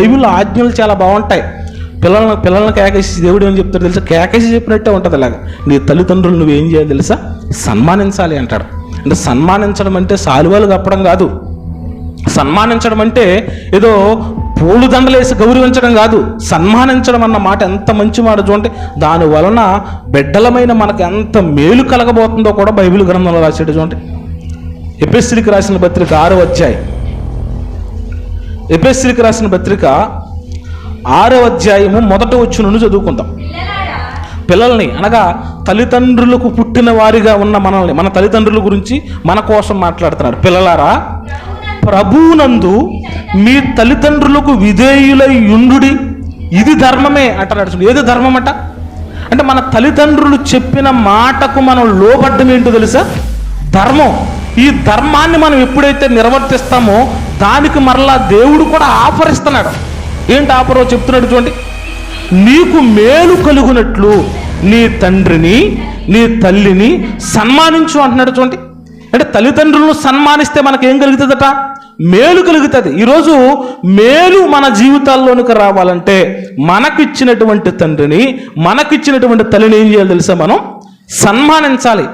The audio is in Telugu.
బైబిల్లో ఆజ్ఞలు చాలా బాగుంటాయి. పిల్లలను పిల్లలను కేకేసి దేవుడు ఏం చెప్తాడు తెలుసా? కేకేసి చెప్పినట్టే ఉంటుంది అలాగ. నీ తల్లిదండ్రులు నువ్వేం చేయాలి తెలుసా? సన్మానించాలి అంటాడు. అంటే సన్మానించడం అంటే సాలువాలు కప్పడం కాదు. సన్మానించడం అంటే ఏదో పూలు దండలేసి గౌరవించడం కాదు. సన్మానించడం అన్న మాట ఎంత మంచి మాట చూడండి. దాని వలన బిడ్డలమైన మనకు ఎంత మేలు కలగబోతుందో కూడా బైబిల్ గ్రంథంలో రాసాడు చూడండి. ఎపిస్త్రికి రాసిన పత్రిక ఆరో అధ్యాయం. ఎపిఎస్సీకి రాసిన పత్రిక ఆరవ అధ్యాయము మొదట వచ్చి నుండి చదువుకుందాం. పిల్లల్ని అనగా తల్లిదండ్రులకు పుట్టిన వారిగా ఉన్న మనల్ని మన తల్లిదండ్రుల గురించి మన కోసం మాట్లాడుతున్నారు. పిల్లలారా ప్రభువునందు మీ తల్లిదండ్రులకు విధేయులై యుండుడి ఇది ధర్మమే అంటారు ఏది ధర్మం అంట అంటే మన తల్లిదండ్రులు చెప్పిన మాటకు మనం లోబడ్డం ఏంటో తెలుసా? ధర్మం. ఈ ధర్మాన్ని మనం ఎప్పుడైతే నిర్వర్తిస్తామో దానికి మరలా దేవుడు కూడా ఆఫర్ ఇస్తున్నాడు ఏంటి ఆఫర్ చెప్తున్నాడు చూడండి. నీకు మేలు కలుగునట్లు నీ తండ్రిని నీ తల్లిని సన్మానించు అంటున్నాడు చూడండి. అంటే తల్లిదండ్రులను సన్మానిస్తే మనకేం కలుగుతుందట? మేలు కలుగుతుంది. ఈరోజు మేలు మన జీవితాల్లోనికి రావాలంటే మనకిచ్చినటువంటి తండ్రిని మనకిచ్చినటువంటి తల్లిని ఏం చేయాలి తెలుసా మనం? సన్మానించాలి.